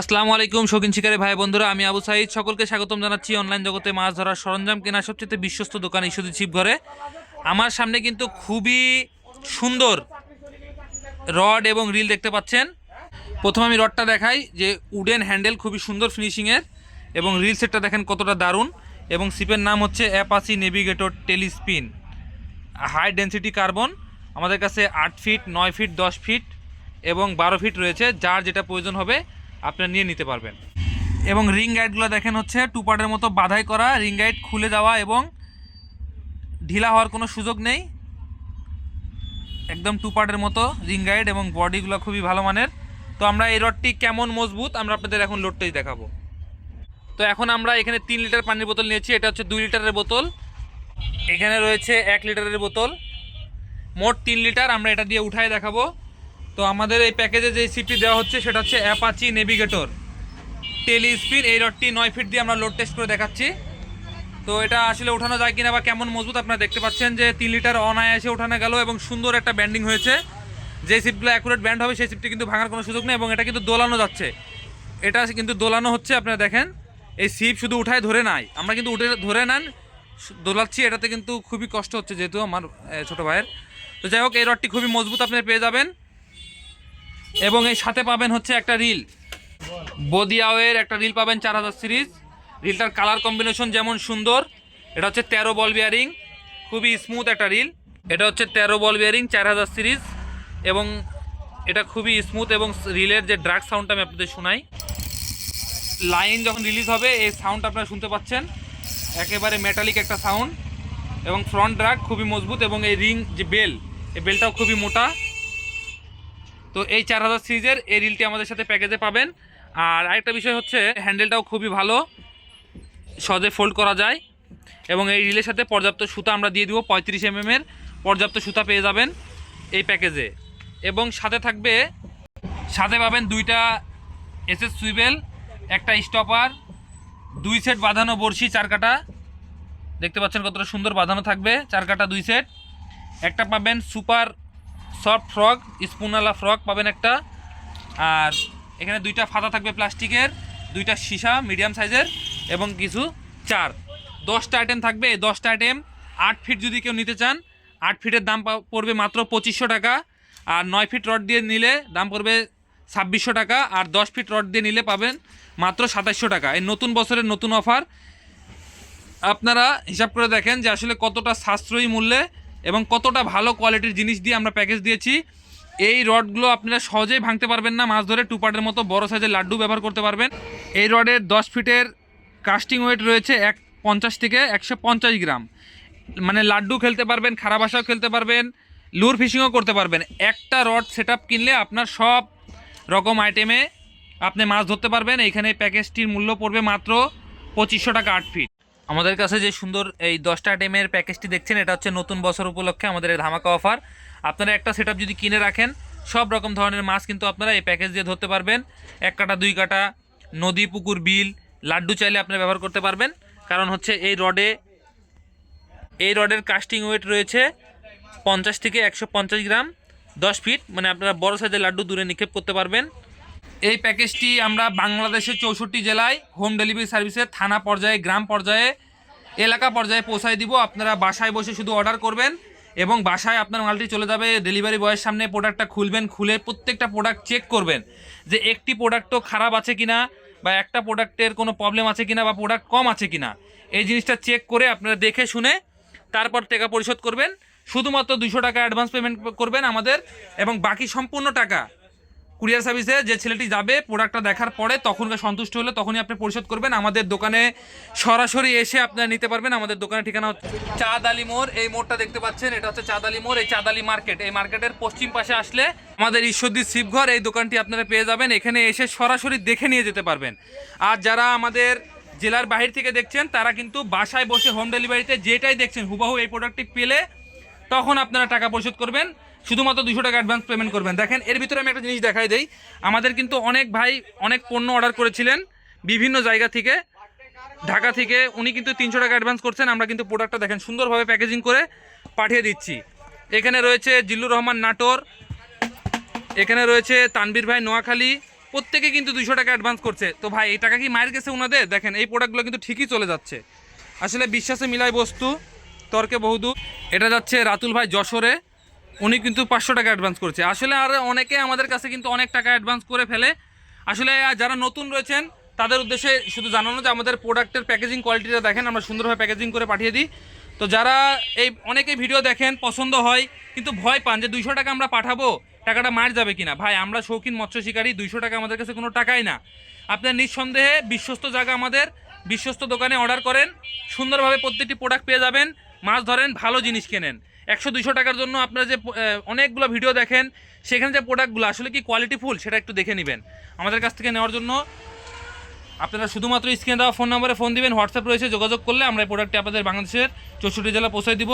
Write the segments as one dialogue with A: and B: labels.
A: আসসালামু আলাইকুম, শৌখিন শিকারী ভাই বন্ধুরা। আমি আবু সাইদ সকলকে স্বাগতম জানাচ্ছি। অনলাইন জগতে মাছ ধরার সরঞ্জাম কেনা সবচেয়ে বিশ্বস্ত দোকান ইস্যুদি ঘরে আমার সামনে কিন্তু খুবই সুন্দর রড এবং রিল দেখতে পাচ্ছেন। প্রথম আমি রডটা দেখাই যে উডেন হ্যান্ডেল, খুবই সুন্দর ফিনিশিংয়ের এবং রিল সেটটা দেখেন কতটা দারুণ। এবং সিপের নাম হচ্ছে Apache navigator telespin high density carbon আমাদের কাছে আট ফিট নয় ফিট দশ ফিট এবং বারো ফিট রয়েছে। যার যেটা প্রয়োজন হবে আপনারা নিয়ে নিতে পারবেন। এবং রিং গাইডগুলো দেখেন হচ্ছে টু পার্টের মতো বাধাই করা, রিং গাইড খুলে যাওয়া এবং ঢিলা হওয়ার কোনো সুযোগ নেই। একদম টু পার্টের মতো রিং গাইড এবং বডিগুলো খুবই ভালো মানের। তো আমরা এই রডটি কেমন মজবুত আমরা আপনাদের এখন লোডটাই দেখাবো। তো এখন আমরা এখানে তিন লিটার পানির বোতল নিয়েছি, এটা হচ্ছে দুই লিটারের বোতল। এখানে রয়েছে এক লিটারের বোতল। মোট তিন লিটার আমরা এটা দিয়ে উঠায় দেখাবো। তো আমাদের এই প্যাকেজে যে সিপটি দেওয়া হচ্ছে, সেটা হচ্ছে অ্যাপাচি নেভিগেটর টেলি স্পিন এই রডটি নয় ফিট দিয়ে আমরা লোড টেস্ট করে দেখাচ্ছি। তো এটা আসলে ওঠানো যায় কিনা বা কেমন মজবুত, আপনারা দেখতে পাচ্ছেন যে তিন লিটার অনায়াসে ওঠানো গেল এবং সুন্দর একটা ব্যান্ডিং হয়েছে। যে সিপগুলো অ্যাকুরেট ব্যান্ড হবে, সেই সিপটি কিন্তু ভাঙার কোনো সুযোগ নেই এবং এটা কিন্তু দোলানো যাচ্ছে। এটা কিন্তু দোলানো হচ্ছে, আপনারা দেখেন। এই সিপ শুধু উঠায় ধরে নাই। আমরা কিন্তু উঠে ধরে নেন, দোলাচ্ছি, এটাতে কিন্তু খুবই কষ্ট হচ্ছে যেহেতু আমার ছোট ভাইয়ের। তো যাই হোক এই রডটি খুবই মজবুত আপনারা পেয়ে যাবেন। এবং এই সাথে পাবেন হচ্ছে একটা রিল। বদিয়াওয়ের একটা রিল পাবেন চার হাজার সিরিজ। রিলটার কালার কম্বিনেশন যেমন সুন্দর, এটা হচ্ছে তেরো বল বিয়ারিং খুবই স্মুথ একটা রিল। এটা হচ্ছে তেরো বল বিয়ারিং চার হাজার সিরিজ এবং এটা খুবই স্মুথ এবং রিলের যে ড্রাগ সাউন্ডটা আমি আপনাদের শোনাই। লাইন যখন রিলিজ হবে, এই সাউন্ড আপনারা শুনতে পাচ্ছেন। একেবারে মেটালিক একটা সাউন্ড এবং ফ্রন্ট ড্রাগ খুবই মজবুত এবং এই রিং যে বেল এই বেলটাও খুবই মোটা। তো এই চার হাজার সিরিজের এই রিলটি আমাদের সাথে প্যাকেজে পাবেন। আর আরেকটা বিষয় হচ্ছে হ্যান্ডেলটাও খুবই ভালো, সহজে ফোল্ড করা যায়। এবং এই রিলের সাথে পর্যাপ্ত সুতা আমরা দিয়ে দিব, পঁয়ত্রিশ এম এর পর্যাপ্ত সুতা পেয়ে যাবেন এই প্যাকেজে এবং সাথে থাকবে, সাথে পাবেন দুইটা এসএস সুইবেল একটা স্টপার দুই সেট বাঁধানো বড়শি, চার কাটা। দেখতে পাচ্ছেন কতটা সুন্দর বাঁধানো থাকবে, চার কাটা, দুই সেট একটা পাবেন সুপার সফট ফ্রক স্পুনওয়ালা ফ্রক পাবেন একটা। আর এখানে দুইটা ফাতা থাকবে প্লাস্টিকের, দুইটা সীসা মিডিয়াম সাইজের এবং কিছু চার। দশটা আইটেম থাকবে, এই দশটা আইটেম আট ফিট যদি কেউ নিতে চান, আট ফিটের দাম পড়বে মাত্র পঁচিশশো টাকা। আর নয় ফিট রড দিয়ে নিলে দাম পড়বে ছাব্বিশশো টাকা। আর দশ ফিট রড দিয়ে নিলে পাবেন মাত্র সাতাশশো টাকা। এই নতুন বছরের নতুন অফার আপনারা হিসাব করে দেখেন যে আসলে কতটা সাশ্রয়ী মূল্যে এবং কতটা ভালো কোয়ালিটির জিনিস দিয়ে আমরা প্যাকেজ দিয়েছি। এই রডগুলো আপনারা সহজেই ভাঙতে পারবেন না, মাছ ধরে টু টুপাটের মতো বড় সাইজের লাড্ডু ব্যবহার করতে পারবেন। এই রডের দশ ফিটের কাস্টিং ওয়েট রয়েছে এক পঞ্চাশ থেকে একশো পঞ্চাশ গ্রাম। মানে লাড্ডু খেলতে পারবেন খারাপ আশাও খেলতে পারবেন লুর ফিশিংও করতে পারবেন। একটা রড সেট কিনলে আপনার সব রকম আইটেমে আপনি মাছ ধরতে পারবেন। এইখানে প্যাকেজটির মূল্য পড়বে মাত্র পঁচিশশো টাকা আট ফিট আমাদের কাছে যে সুন্দর এই দশটা আইটেমের প্যাকেজটি দেখছেন, এটা হচ্ছে নতুন বছর উপলক্ষে আমাদের এই ধামাকা অফার। আপনারা একটা সেট যদি কিনে রাখেন, সব রকম ধরনের মাছ কিন্তু আপনারা এই প্যাকেজ দিয়ে ধরতে পারবেন। এক কাটা, দুই কাটা, নদী, পুকুর, বিল, লাড্ডু চাইলে আপনারা ব্যবহার করতে পারবেন। কারণ হচ্ছে এই রডে, এই রডের কাস্টিং ওয়েট রয়েছে পঞ্চাশ থেকে একশো পঞ্চাশ গ্রাম, দশ ফিট মানে আপনারা বড় সাইজের লাড্ডু দূরে নিক্ষেপ করতে পারবেন। এই প্যাকেজটি আমরা বাংলাদেশের চৌষট্টি জেলায় হোম ডেলিভারি সার্ভিসে থানা পর্যায়ে, গ্রাম পর্যায়ে, এলাকা পর্যায়ে পৌঁছায় দিব। আপনারা বাসায় বসে শুধু অর্ডার করবেন এবং বাসায় আপনার মালটি চলে যাবে। ডেলিভারি বয়ের সামনে প্রোডাক্টটা খুলবেন, খুলে প্রত্যেকটা প্রোডাক্ট চেক করবেন যে একটি প্রোডাক্টও খারাপ আছে কিনা বা একটা প্রোডাক্টের কোনো প্রবলেম আছে কিনা বা প্রোডাক্ট কম আছে কিনা। এই জিনিসটা চেক করে আপনারা দেখে শুনে তারপর টাকা পরিশোধ করবেন। শুধুমাত্র দুশো টাকা অ্যাডভান্স পেমেন্ট করবেন আমাদের এবং বাকি সম্পূর্ণ টাকা কুরিয়ার সার্ভিসে যে ছেলেটি যাবে প্রোডাক্টটা দেখার পরে তখনকার সন্তুষ্ট হলে তখনই আপনি পরিশোধ করবেন। আমাদের দোকানে সরাসরি এসে আপনারা নিতে পারবেন। আমাদের দোকানের ঠিকানা হচ্ছে চাঁদ আলী মোড়। এই মোড়টা দেখতে পাচ্ছেন, এটা হচ্ছে চাঁদ আলী মোড়। এই চাঁদ আলী মার্কেট, এই মার্কেটের পশ্চিম পাশে আসলে আমাদের ঈশ্বরদী শিবঘর, এই দোকানটি আপনারা পেয়ে যাবেন। এখানে এসে সরাসরি দেখে নিয়ে যেতে পারবেন। আর যারা আমাদের জেলার বাহির থেকে দেখছেন, তারা কিন্তু বাসায় বসে হোম ডেলিভারিতে যেটাই দেখছেন, হুবাহু এই প্রোডাক্টটি পেলে তখন আপনারা টাকা পরিশোধ করবেন। শুধুমাত্র দুশো টাকা অ্যাডভান্স পেমেন্ট করবেন। দেখেন, এর ভিতরে আমি একটা জিনিস দেখাই দেই। আমাদের কিন্তু অনেক ভাই অনেক পণ্য অর্ডার করেছিলেন বিভিন্ন জায়গা থেকে। ঢাকা থেকে উনি কিন্তু তিনশো টাকা অ্যাডভান্স করছেন। আমরা কিন্তু প্রোডাক্টটা দেখেন, সুন্দরভাবে প্যাকেজিং করে পাঠিয়ে দিচ্ছি। এখানে রয়েছে জিল্লুর রহমান নাটোর, এখানে রয়েছে তানবীর ভাই নোয়াখালী। প্রত্যেকে কিন্তু দুশো টাকা অ্যাডভান্স করছে। তো ভাই, এই টাকা কি মায়ের গেছে ওনাদের দেখেন, এই প্রোডাক্টগুলো কিন্তু ঠিকই চলে যাচ্ছে। আসলে বিশ্বাসে মিলাই বস্তু, তর্কে বহুদূর। এটা যাচ্ছে রাতুল ভাই যশোরে। উনি কিন্তু পাঁচশো টাকা অ্যাডভান্স করছে। আসলে আর অনেকে আমাদের কাছে কিন্তু অনেক টাকা অ্যাডভান্স করে ফেলে। আসলে যারা নতুন রয়েছেন, তাদের উদ্দেশ্যে শুধু জানানো যে আমাদের প্রোডাক্টের প্যাকেজিং কোয়ালিটিটা দেখেন, আমরা সুন্দরভাবে প্যাকেজিং করে পাঠিয়ে দিই। তো যারা এই অনেকে ভিডিও দেখেন, পছন্দ হয়, কিন্তু ভয় পান যে দুইশো টাকা আমরা পাঠাবো, টাকাটা মার যাবে কিনা? ভাই, আমরা শৌখিন মৎস্য শিকারী, দুইশো টাকা আমাদের কাছে কোনো টাকাই না। আপনার নিঃসন্দেহে বিশ্বস্ত জায়গা আমাদের, বিশ্বস্ত দোকানে অর্ডার করেন, সুন্দরভাবে প্রত্যেকটি প্রোডাক্ট পেয়ে যাবেন, মাছ ধরেন, ভালো জিনিস কেনেন। একশো দুশো টাকার জন্য আপনারা যে অনেকগুলো ভিডিও দেখেন, সেখানে যে প্রোডাক্টগুলো আসলে কি কোয়ালিটি ফুল সেটা একটু দেখে নেবেন। আমাদের কাছ থেকে নেওয়ার জন্য আপনারা শুধুমাত্র স্ক্রিনে দেওয়া ফোন নম্বরে ফোন দিবেন হোয়াটসঅ্যাপ রয়েছে, যোগাযোগ করলে আমরা এই প্রোডাক্টটি আপনাদের বাংলাদেশের চৌষট্টি জেলা পৌঁছে দিব।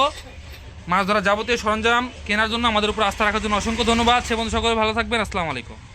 A: মাছ ধরা যাবতীয় সরঞ্জাম কেনার জন্য আমাদের উপর আস্থা রাখার জন্য অসংখ্য ধন্যবাদ। সে বন্ধু সকলে ভালো থাকবেন। আসসালামু আলাইকুম।